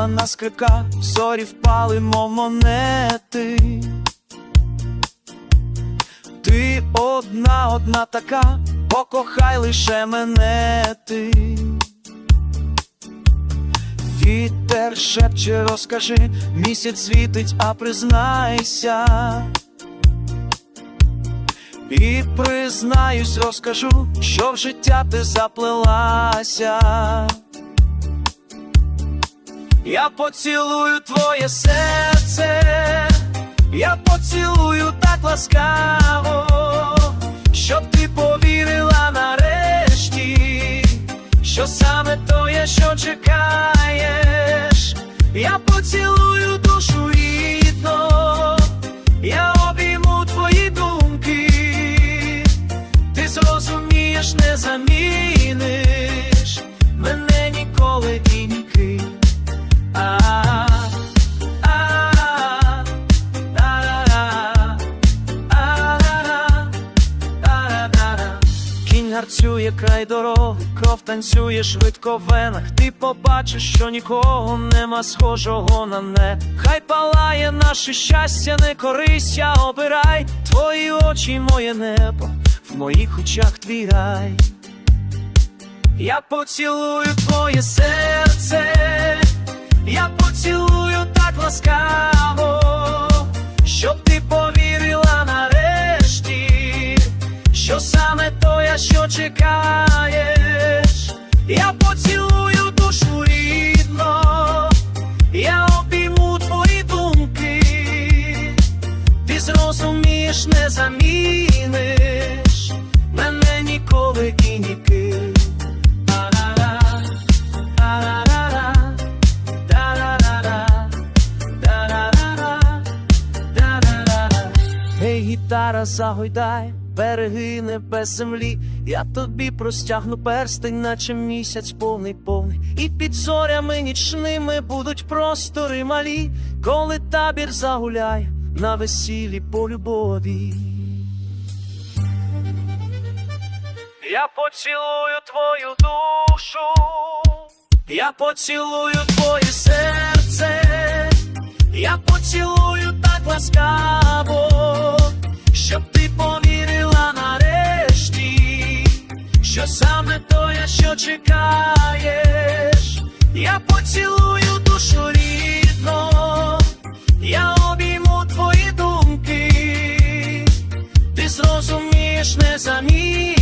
заграла на скрипках, зорі впали, мов монети. Ти одна, одна така, покохай лише мене ти. Вітер шепче, розкажи, місяць світить, а признайся. І признаюсь, розкажу, що в життя ти заплелася. Я поцілую твоє серце, я поцілую так ласкаво, щоб ти повірила нарешті, що саме то що чекаєш. Я поцілую душу рідно, я обійму твої думки, ти зрозумієш, не заміниш гарцює край дороги, кров танцює швидко в венах. Ти побачиш, що нікого нема схожого на не. Хай палає наше щастя, не корися, обирай твої очі, моє небо, в моїх очах твій рай. Я поцілую твоє серце, я поцілую так ласкаво, зрозумієш, не заміниш мене ніколи і ніки. Гей, гітара, загойдай, береги небес землі. Я тобі простягну перстень, наче місяць повний повний. І під зорями нічними будуть простори малі, коли табір загуляє на весіллі по любові. Я поцілую твою душу, я поцілую твоє серце, я поцілую так ласкаво, щоб ти повірила нарешті, що саме то, що чекаєш. Я поцілую не заміниш